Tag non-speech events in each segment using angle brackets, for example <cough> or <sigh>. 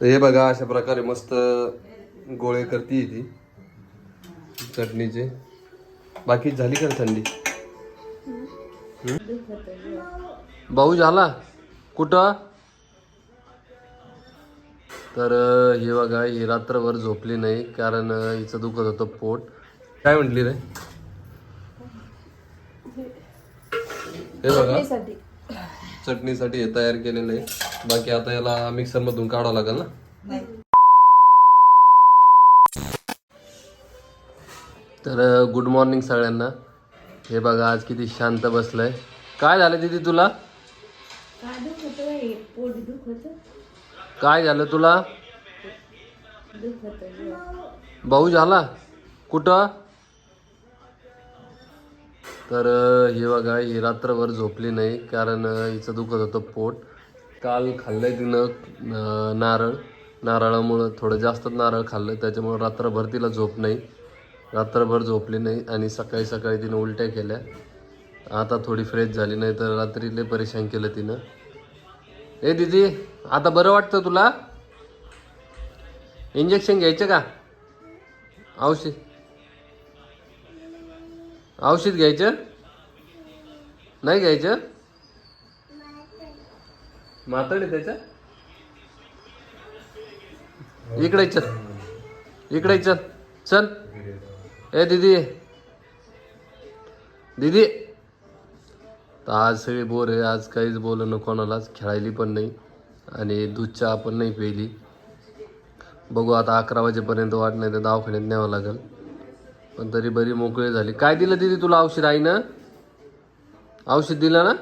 तर हे बघा अशा प्रकारे मस्त गोळे करते ती. चटणीचे. बाकी झाली का थंडी? भाऊ झाला? कुठं? तर हे बघा ही रात्रभर झोपली नाही कारण हिचं दुखत होतं पोट. काय म्हटली रे? हे बघा. चटणीसाठी हे तयार केलेलं आहे. बाकी आता याला मिक्सर मधून काढावं लागेल ना? तर गुड मॉर्निंग सगळ्यांना. हे बघा आज किती शांत बसलंय. काय झालं दीदी तुला? काय झालं तुला? भाऊ झाला? कुठं? तर हे बघा ही रात्रभर झोपली नाही कारण हिचं दुखत होतं पोट. काल खाल्लं तिनं नारळ. नारळामुळं थोडं जास्तच नारळ खाल्लं त्याच्यामुळं रात्रभर तिला झोप नाही. रात्रभर झोपली नाही आणि सकाळी सकाळी तिनं उलट्या केल्या. आता थोडी फ्रेश झाली नाही तर रात्री लय परेशान केलं तिनं. ए दीदी आता बरं वाटतं तुला? इंजेक्शन घ्यायचं का? औषध? औषध घ्यायचं? नाही घ्यायचं? मातडी त्याच्या इकडे चल. इकडे चल. चल. ए दीदी. दीदी. तर आज सगळी बोर आहे. आज काहीच बोलणं कोणालाच खेळायली पण नाही. आणि दूध चहा पण नाही प्यायली. बघू आता अकरा वाजेपर्यंत वाट नाही तर दवाखान्यात न्यावं लागेल. पण तरी बरी मोकळी झाली. काय दिलं दिदी तुला औषध आहे ना औषध दिलं ना?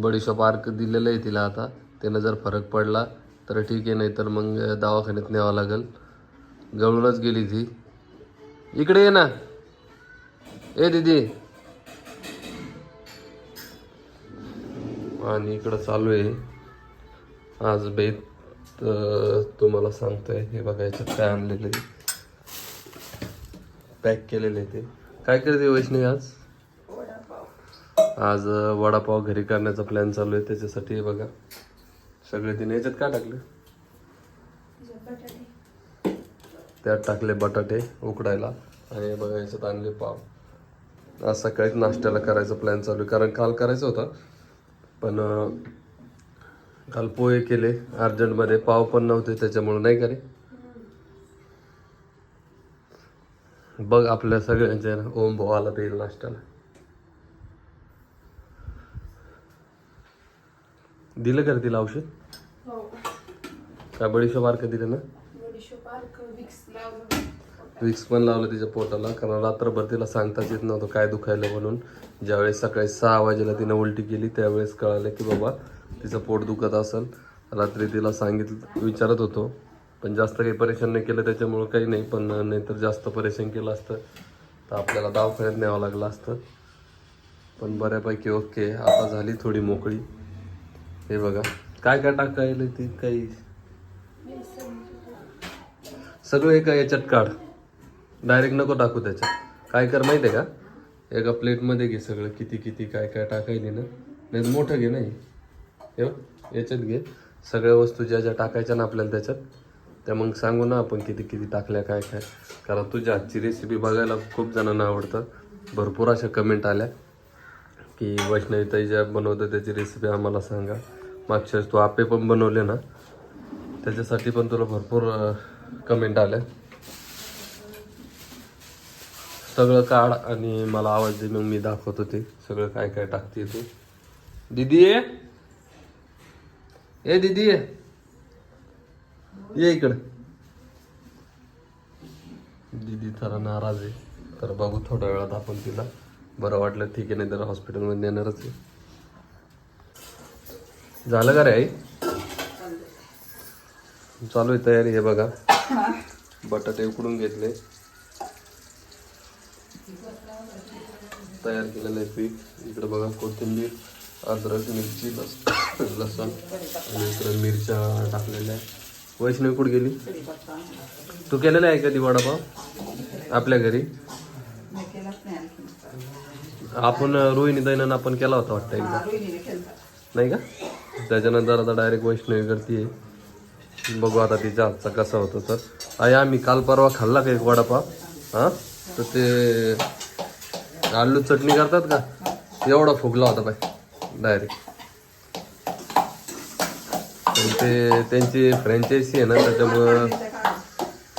बडीशॉप आर्क दिलेलं आहे तिला आता. त्यानं जर फरक पडला तर ठीक आहे नाही तर मग दवाखान्यात न्यावं लागेल. गळूनच गेली ती. इकडे ये ना. ए दीदी. आणि इकडं चालू आहे. आज बेत तुम्हाला सांगतोय हे बघायचं काय आणलेलं आहे. पॅक केलेले आहे ते. काय करते वैष्णवी आज? आज वडापाव घरी करण्याचा प्लॅन चालू आहे त्याच्यासाठी बघा. सगळे तिने याच्यात काय टाकले? त्यात टाकले बटाटे उकडायला. आणि हे बघा याच्यात आणले पाव. आज सकाळीच नाश्त्याला करायचा प्लॅन चालू आहे. कारण काल करायचं होता पण काल पोहे केले अर्जंटमध्ये. पाव पण नव्हते त्याच्यामुळे नाही का रे बघ आपल्या सगळ्यांच्या ओम भावाला देईल नाश्त्याला दिलं का रे तिला औषध? हो. काय बडीशोप बारकं दिलं ना? विक्स लावलं. विक्स पण लावलं तिच्या पोटाला कारण रात्रभर तिला सांगताच येत नव्हतं काय दुखायलं म्हणून. ज्यावेळेस सकाळी सहा वाजेला तिनं उलटी केली त्यावेळेस कळालं की बाबा तिचं पोट दुखत असेल. रात्री तिला सांगितलं विचारत होतो. पण जास्त काही परेशान नाही केलं त्याच्यामुळं काही नाही. पण नाहीतर जास्त परेशान केलं असतं तर आपल्याला दवाखान्यात न्यावं लागलं असतं. पण बऱ्यापैकी ओके आता झाली थोडी मोकळी. हे बघा काय काय टाकायला ती काही? सगळं एका याच्यात काढ. डायरेक्ट नको टाकू त्याच्यात. काय कर माहिती आहे का? एका प्लेटमध्ये घे सगळं किती किती काय काय टाकायली ना. नाही मोठं घे नाही. हे याच्यात घे. सगळ्या वस्तू ज्या ज्या टाकायच्या ना आपल्याला त्याच्यात त्या मग सांगू ना आपण किती किती टाकल्या काय काय. कारण तुझ्या हातची रेसिपी बघायला खूप जणांना आवडतं. भरपूर अशा कमेंट आल्या की वैष्णवीताई ज्या बनवतं त्याची रेसिपी आम्हाला सांगा. मागच्या तू आपे पण बनवले ना? त्याच्यासाठी पण तुला भरपूर कमेंट आल्या. सगळं काढ आणि मला आवाज दे मग मी दाखवतो ते. सगळं काय काय टाकते तू. दीदी ये. ए दीदी ये इकडं. दीदी थोडा नाराज आहे. तर बघू थोड्या वेळात आपण तिला. बरं वाटलं ठीक आहे नाही तर हॉस्पिटलमध्ये नेणारच आहे. झालं का रे आई? चालू आहे तयारी हे बघा. बटाटे उकडून घेतले. तयार केलेलं आहे पीक इकडे बघा कोथिंबीर अद्रक मिरची लस लसण. आणि इकडे मिरच्या टाकलेल्या आहे वैष्णवी कुठे गेली? तू केलेला आहे कधी वडापाव? आपल्या घरी? आपण रोहिणी दैनन आपण केला होता वाटतं एकदा. नाही का? त्याच्यानंतर आता डायरेक्ट वैष्णवी करते. बघू आता तिच्या हातचा कसा होतो तर. आई आम्ही काल परवा खाल्ला का एक वडापाव? हां? तर ते आलू चटणी करतात का? एवढा फुगला होता बाय डायरेक्ट ते त्यांची फ्रँचायसी आहे ना त्याच्यामुळं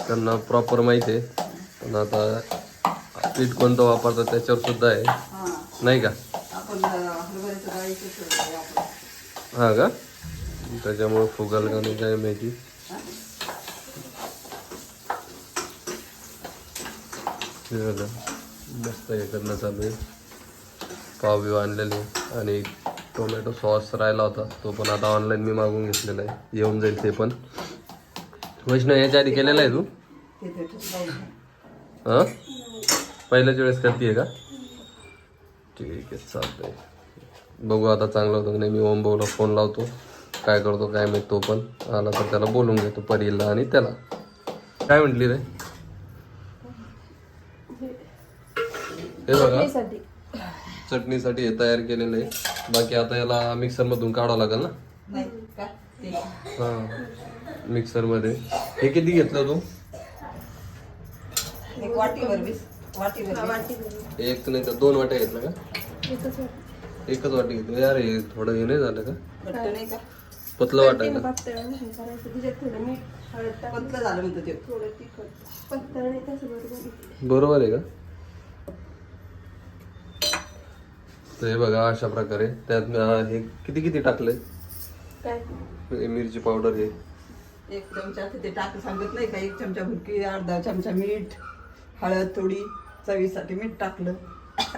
त्यांना प्रॉपर माहिती आहे. पण आता पीठ कोणतं वापरतात त्याच्यावर सुद्धा आहे. नाही का? हां हा का? त्याच्यामुळं फुगल का नाही काय माहिती. हे मस्त हे करणं चालू आहे. पाव बिव आणलेले आणि टोमॅटो सॉस राहिला होता तो पण आता ऑनलाईन मी मागून घेतलेला आहे. येऊन जाईल ते पण. वैष्णव याच्या आधी केलेला आहे तू. हां? पहिल्याच वेळेस करते का? ठीक आहे चालतंय. बघू आता चांगलं होतं की नाही. मी ओम भाऊला फोन लावतो. काय करतो काय माहीत तो पण आला तर त्याला बोलून घेतो परीला आणि त्याला. काय म्हटली रे? हे बघा. साठी चटणीसाठी हे तयार केलेलं आहे. बाकी आता याला मिक्सरमधून काढावं लागेल ना? नाही का? ते हां मिक्सरमध्ये. हे किती घेतलं तू? एक वाटीभर वीस वाटीभर वीस. एक नाही तर दोन वाट्या घेतलं का? एकच वाटतं. एकच वाटी घेतली. यार हे थोडं हे नाही झालं का? घट्ट नाही का? पतलं वाटायला. पातळ आणि करायचं. त्याच्यात थोडं मीठ हळद टाक पतलं झालं म्हणतो ते. थोडं तिखट. पातळ नाही तसं बरोबर बरोबर आहे का? तर हे बघा अशा प्रकारे. त्यात मी, अं, हे किती किती टाकले काय? मिरची पावडर हे. एक चमचा ते टाक सांगत नाही का एक चमचा भुकी अर्धा चमचा मीठ हळद थोडी चवीसाठी मीठ टाकलं.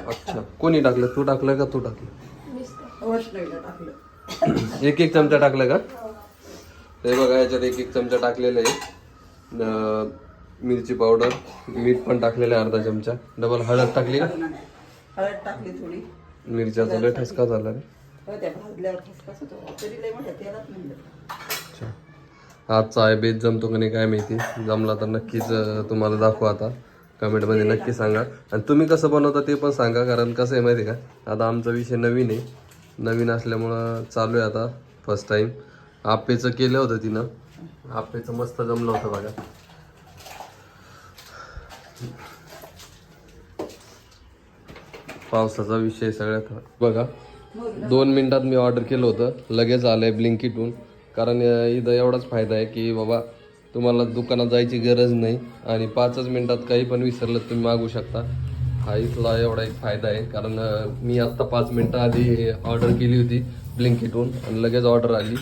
अच्छा. कोणी टाकलं? तू टाकलं का तू टाकलं? वैष्णवीला टाकलं. एक एक चमचा टाकलं का? हे बघा याच्यात एक एक चमचा टाकलेलं आहे. अं, मिरची पावडर मीठ पण टाकलेलं आहे अर्धा चमचा. डबल हळद टाकली का? हळद टाकली थोडी. मिरच्याचा लय ठसका झाला रे. हो त्या भाजल्यावर खसखस होतो तरी लय मोठ्या तेलात म्हणलं अच्छा. आजचा आहे बेत जमतो का नाही काय माहिती. जमला तर नक्कीच तुम्हाला दाखवा आता. कमेंटमध्ये नक्की सांगा. आणि तुम्ही कसं बनवता ते पण सांगा कारण कसं आहे माहिती आहे का? आता आमचा विषय नवीन आहे. नवीन असल्यामुळं चालू आहे आता फर्स्ट टाईम आपेचं केलं होतं तिनं. आपेचं मस्त जमलं होतं बघा. पावसाचा विषय सगळ्यात. बघा दोन मिनिटात मी ऑर्डर केलं होतं. लगेच आलंय ब्लिंकिटून कारण इथं एवढाच फायदा आहे की बाबा तुम्हाला दुकानात जायची गरज नाही. आणि पाचच मिनिटात काही पण विसरलं तुम्ही मागू शकता. हा इथला एवढा एक फायदा आहे. कारण मी आत्ता पाच मिनटं आधी ऑर्डर केली होती ब्लिंकिटून आणि लगेच ऑर्डर आली.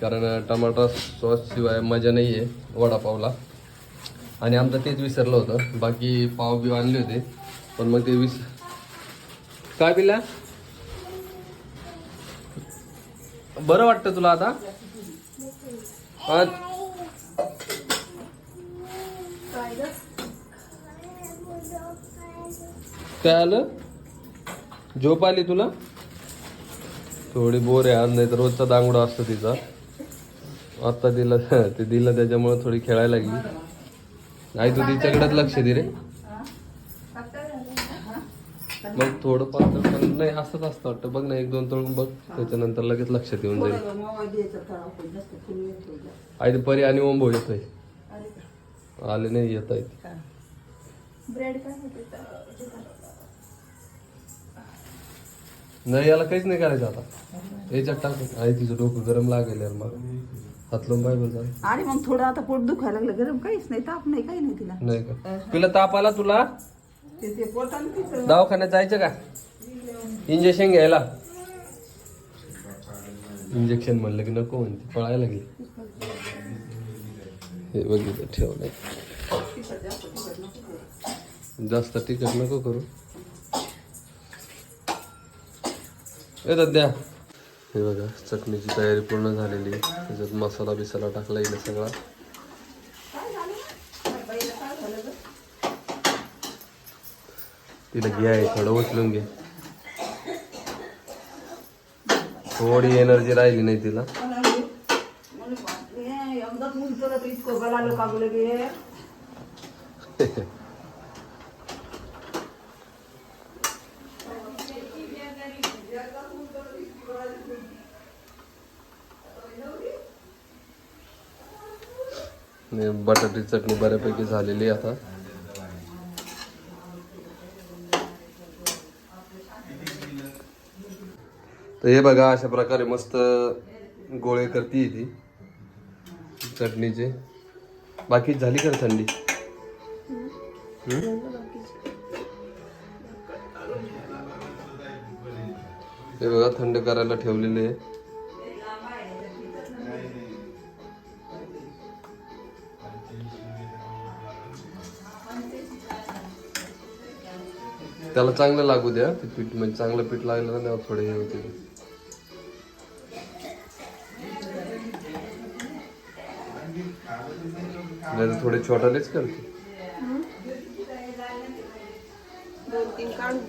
कारण टमाटा सॉसशिवाय मजा नाही आहे वडापावला. आणि आमचं तेच विसरलं होतं. बाकी पाव बिव आणले होते. पण मग ते विस काय पिल्या बरं वाटतं तुला आता? काय काय आलं? झोप आली तुला? थोडी बोर आहे आज नाही तर रोजचा दांगडा असतो तिचा. आता दिलं <laughs> ते दिलं त्याच्यामुळे थोडी खेळायला लागली. आई तू तिच्याकडेच लक्ष दे रे. मग थोडं पातळ पण नाही असंच असतं वाटतं. बघ ना एक दोन तळून बघ. त्याच्यानंतर लगेच लक्षात येऊन जाईल. तर आई ते परी आणि ओंबो येतोय? आले नाही येत आहेत. तर नाही याला काहीच नाही करायचं आता. याच्यात टाक. आई तिचं डोकं गरम लागेल यार मग हात लावून बायबल झालं आणि मग थोडं आता पोट दुखायला लागलं. गरम काहीच नाही ताप नाही काही नाही तिला. नाही का? तुला ताप आला तुला? दवाखान्यात जायचं का? इंजेक्शन घ्यायला. इंजेक्शन म्हणलं की नको म्हणते पळायला लागली. हे बघितलं ठेवलं जास्त तिखट नको करू. येतात द्या हे बघा चटणीची तयारी पूर्ण झालेली आहे. त्याच्यात मसाला बिसाला टाकला येईल सगळा. तिला घे थोडं उचलून घे. थोडी एनर्जी राहिली नाही तिला. <laughs> बटाटी चटणी बऱ्यापैकी झालेली आता. तर हे बघा अशा प्रकारे मस्त गोळे करते ती. चटणीचे. बाकी झाली का थंडी? हे बघा थंड करायला ठेवलेले आहे. त्याला चांगलं लागू द्या ते पीठ. म्हणजे चांगलं पीठ लागलं ना थोडे हे होते. नाही तर थोडे छोटालेच करते. दोन तीन काढून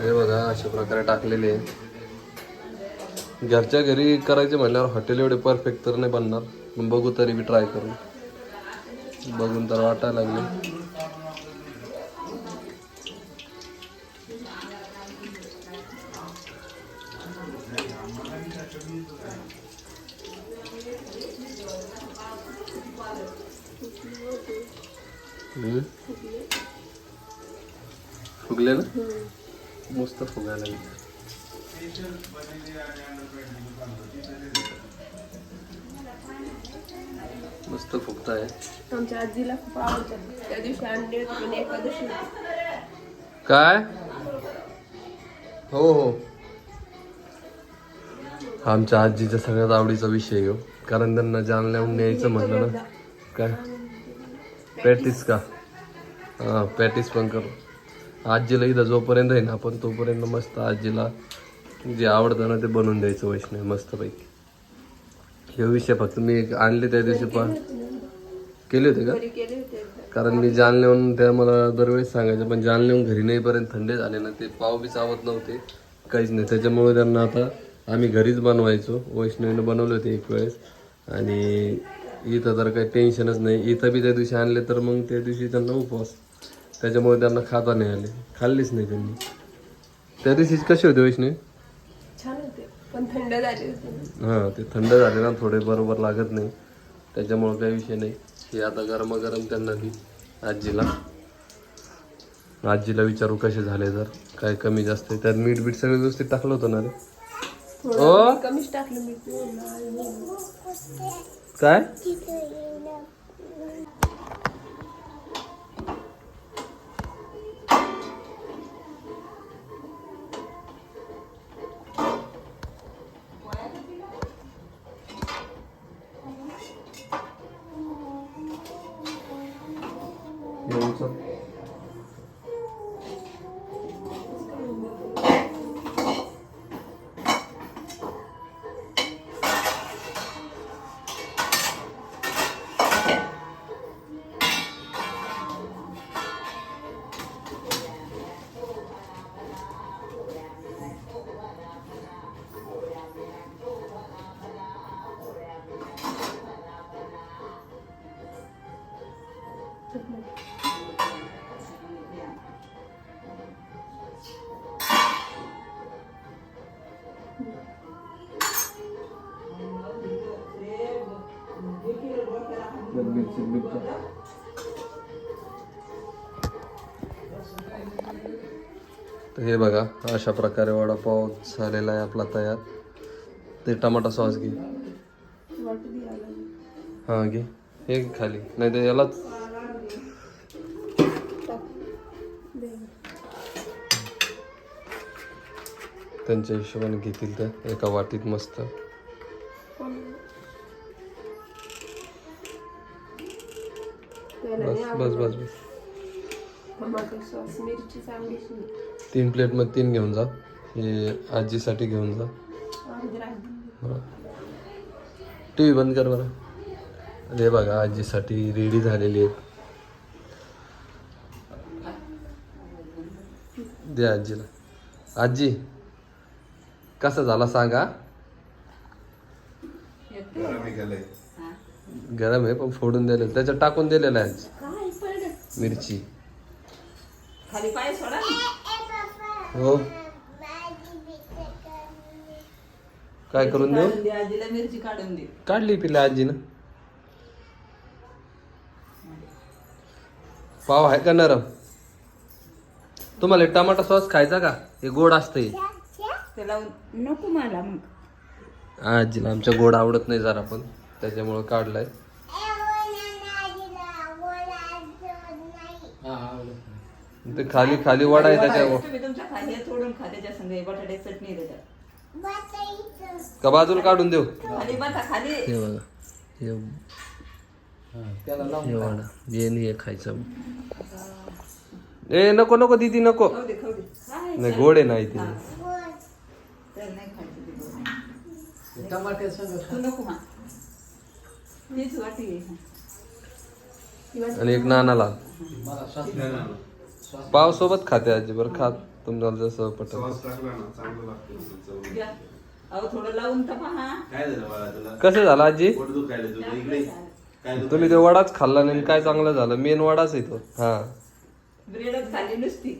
हे बघा अशा प्रकारे टाकलेले आहे. घरच्या घरी करायचे म्हणल्यावर हॉटेल एवढे परफेक्ट तर नाही बनणार. पण बघू तरी बी ट्राय करू. बघून तर वाटायला लागले. फुगले ना? मस्त फुगायला मस्त फुगताय. आमच्या आजीला खूप आवडतात त्या दिवशी अंडे एकादशी. काय? हो हो. आमच्या आजीचा सगळ्यात आवडीचा विषय हो कारण त्यांना जालन्याहून न्यायचं म्हटलं ना. काय? पॅटीस का? हां पॅटीस पण कर. आजीला इथं जोपर्यंत आहे ना आपण तोपर्यंत मस्त आजीला जे आवडतं ना ते बनवून द्यायचं वैष्णव मस्तपैकी. हे विषय फक्त मी एक आणले त्या दिवशी पण. केले होते का? कारण मी जालन्याहून त्या मला दरवेळेस सांगायचं पण जालन्याहून घरी नाहीपर्यंत थंडे झाले ना ते पाव बी चावत नव्हते. काहीच नाही. त्याच्यामुळे त्यांना आता आम्ही घरीच बनवायचो. वैष्णवीनं बनवले होते एक वेळेस. आणि इथं तर काही टेन्शनच नाही. इथं बी त्या दिवशी आणले तर मग त्या दिवशी त्यांना उपवास. त्याच्यामुळे त्यांना खाता नाही आले. खाल्लीच नाही त्यांनी. त्या दिवशी कसे होते वैष्णवी? छान होते. पण थंड झाले हां ते थंड झाले ना. थोडे बरोबर लागत नाही. त्याच्यामुळे काही विषय नाही. हे आता गरमागरम त्यांना दी आजीला. आजीला विचारू कसे झाले जर काय कमी जास्त आहे. त्यात मीठ बीठ सगळं व्यवस्थित टाकलं होतं ना रे? ओ? थोडं कमीच टाकलं मी ते. काय? हे बघा अशा प्रकारे वडापाव झालेला आहे आपला तयार. ते टमाटा सॉस घे. हां घे. हे खाली. नाही तर यालाच त्यांच्या हिशोबाने घेतील त्या एका वाटीत मस्त. बस बस. बस बस. मिरची चांगलीच नाही. तीन तीन घेऊन जा. हे आजीसाठी घेऊन जा. टी व्ही बंद कर बरं. अरे बघा आजीसाठी रेडी झालेली आहे दे आजीला. आजी कसा झाला सांगा? गरम आहे पण फोडून दिलेलं त्याच्यात टाकून दिलेलं आहे? मिरची. खाली पाय सोडा ना. हो. काय करून देऊ? काढली पिल्या आजीनं. पाव आहे का नरम? तुम्हाला टमाटा सॉस खायचा का? हे गोड असते त्याला नको मला मग. आजीला आमच्या गोड आवडत नाही जरा पण. त्याच्यामुळं काढलाय. ते खाली खाली वडा आहे त्याच्यावर त्याच्या हे का बाजूला काढून देऊ? खाली बसा खाली. हे बघा. हे हे वडा. हे नाही हे खायचं. ए नको नको दीदी नको. नाही गोड आहे नाही ते त्याला नाही खायचं ते गोड. तू नको मा तीच वाटी आहे. आणि एक नानाला. पाव सोबत खाते आजी बरं खात तुम्हाला जसं पटत. घ्या. अहो थोडं लावून तर पहा. काय झालं बाळा तुला? कसं झालं आजी? पोट दुखायला तुझं इकडे. काय दुखायलं? तुम्ही ते वडाच खाल्ला नाही आणि काय चांगलं झालं? मेन वडाच आहे तो. हा. ब्रेडच खाली नुसती.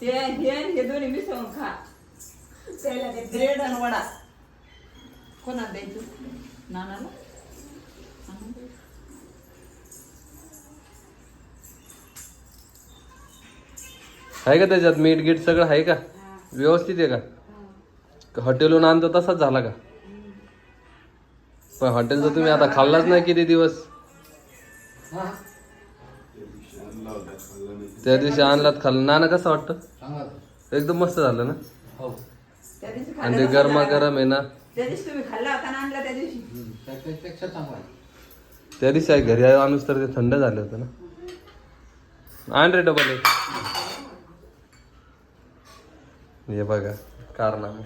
ते हे आणि हे दोन्ही मिसळून खा. त्याला ते ब्रेड आणि वडा. कोणाला द्यायचं? नानाला. आहे का त्याच्यात मीठ गीठ सगळं आहे का? व्यवस्थित आहे का? हॉटेलहून आणतो तसाच झाला का? पण हॉटेलचं तुम्ही आता खाल्लाच नाही किती दिवस. त्या दिवशी आणलात खाल्लं. नाना कसं वाटतं? एकदम मस्त झालं ना? त्या दिवशी आणि ते खाल्लं गरमा ना? गरम आहे ना? त्या दिवशी तुम्ही खाल्ला होता ना आणला त्या दिवशी? त्या दिवशी आहे घरी आणूस तर ते थंड झालं होतं ना. आण रे डबल एक. हे बघा कारनामा.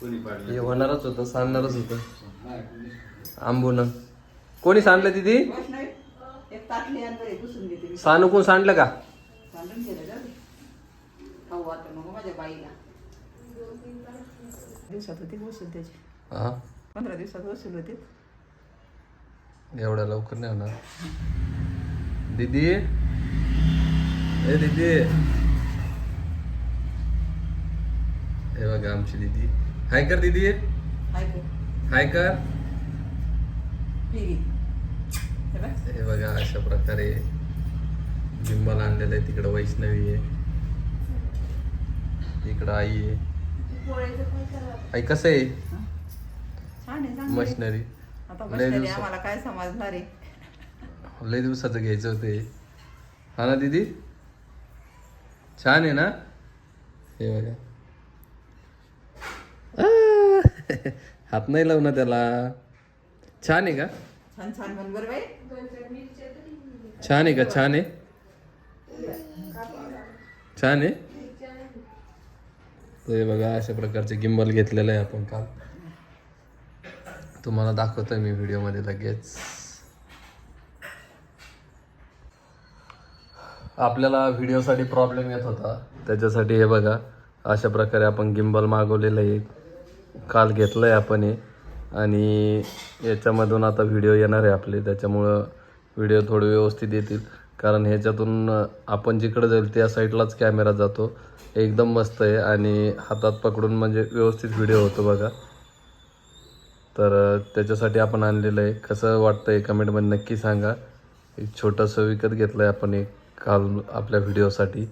कोणी पाडलं? हे होणारच होतं सांगणारच होतं. आंबून. कोणी सांडलं दिदी? वैष्णवी एक ताटली आण बरे पुसून घेते मी. सानू कोण सांडलं का? सांडून गेलं का? खाऊ आता मग माझ्या बाईला. दिवसात होते वसूल त्याचे? हा? पंधरा दिवसात वसूल होते. एवढ्या लवकर नाही होणार. दीदी? ए दीदी. हे बघा आमची दीदी. हाय कर दीदी. हाय कर. हे बघ. अशा प्रकारे बिंबाला आणलेलं आहे. तिकडं वैष्णवी आहे. इकडं आई आहे. आई कसं आहे? छान आहे चांगलं आहे. मशिनरी. आता लय. आम्हाला काय समजणार आहे? लय दिवसाचं घ्यायचं होते हा. ना दीदी? छान आहे ना? हे बघा. हात नाही लावू ना त्याला. छान आहे का? छान छान म्हण बरं बाई. छान आहे का? छान आहे? छान आहे? हे बघा अशा प्रकारचे गिंबल घेतलेलं आहे आपण काल. तुम्हाला दाखवतो मी व्हिडिओमध्ये लगेच. आपल्याला व्हिडिओसाठी प्रॉब्लेम येत होता. त्याच्यासाठी हे बघा अशा प्रकारे आपण गिंबल मागवलेलं आहे. काल घेतलं आहे आपण हे. आणि याच्यामधून आता व्हिडिओ येणार आहे आपले. त्याच्यामुळं व्हिडिओ थोडे व्यवस्थित येतील. कारण ह्याच्यातून आपण जिकडे जाईल त्या साईडलाच कॅमेरा जातो. एकदम मस्त आहे आणि हातात पकडून म्हणजे व्यवस्थित व्हिडिओ होतो बघा. तर त्याच्यासाठी आपण आणलेलं आहे. कसं वाटतं आहे कमेंटमध्ये नक्की सांगा. एक छोटंसं विकत घेतलं आहे आपण एक काल आपल्या व्हिडिओसाठी